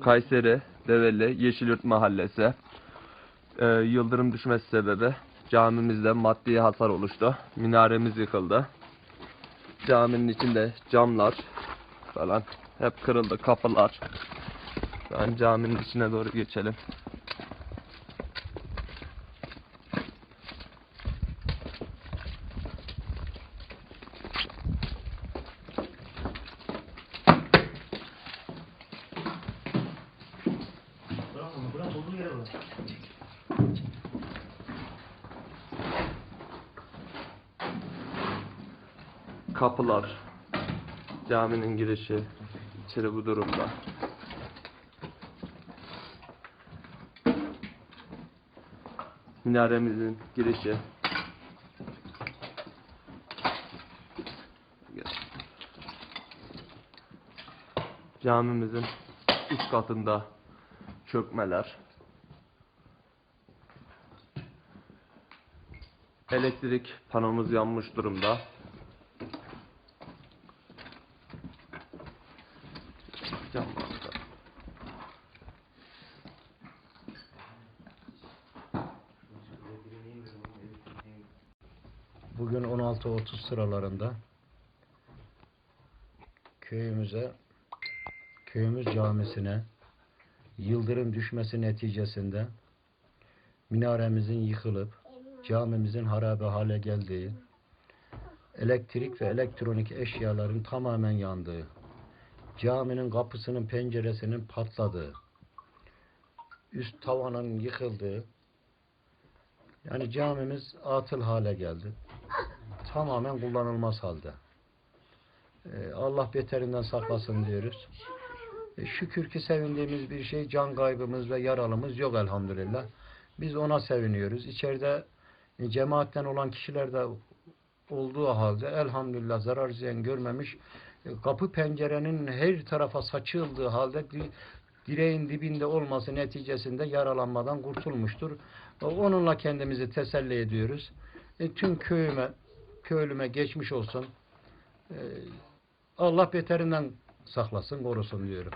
Kayseri, Develi, Yeşilyurt Mahallesi. Ee, yıldırım düşmesi sebebi camimizde maddi hasar oluştu. Minaremiz yıkıldı. Caminin içinde camlar falan hep kırıldı, kapılar. Ben caminin içine doğru geçelim. Olduğu yere bırak. Kapılar, caminin girişi, içeri bu durumda. Minaremizin girişi. Camimizin üst katında çökmeler. Elektrik panomuz yanmış durumda. Bugün 16.30 sıralarında köyümüze, köyümüz camisine yıldırım düşmesi neticesinde minaremizin yıkılıp camimizin harabe hale geldiği, elektrik ve elektronik eşyaların tamamen yandığı, caminin kapısının penceresinin patladığı, üst tavanın yıkıldığı, yani camimiz atıl hale geldi tamamen kullanılmaz halde. Ee, Allah beterinden saklasın diyoruz. E, şükür ki sevindiğimiz bir şey can kaybımız ve yaralımız yok elhamdülillah. Biz ona seviniyoruz. İçeride e, cemaatten olan kişiler de olduğu halde elhamdülillah zarar ziyan görmemiş. E, kapı pencerenin her tarafa saçıldığı halde di- direğin dibinde olması neticesinde yaralanmadan kurtulmuştur. Onunla kendimizi teselli ediyoruz. E, tüm köyüme, köylüme geçmiş olsun. E, Allah beterinden saklasın, korusun diyorum.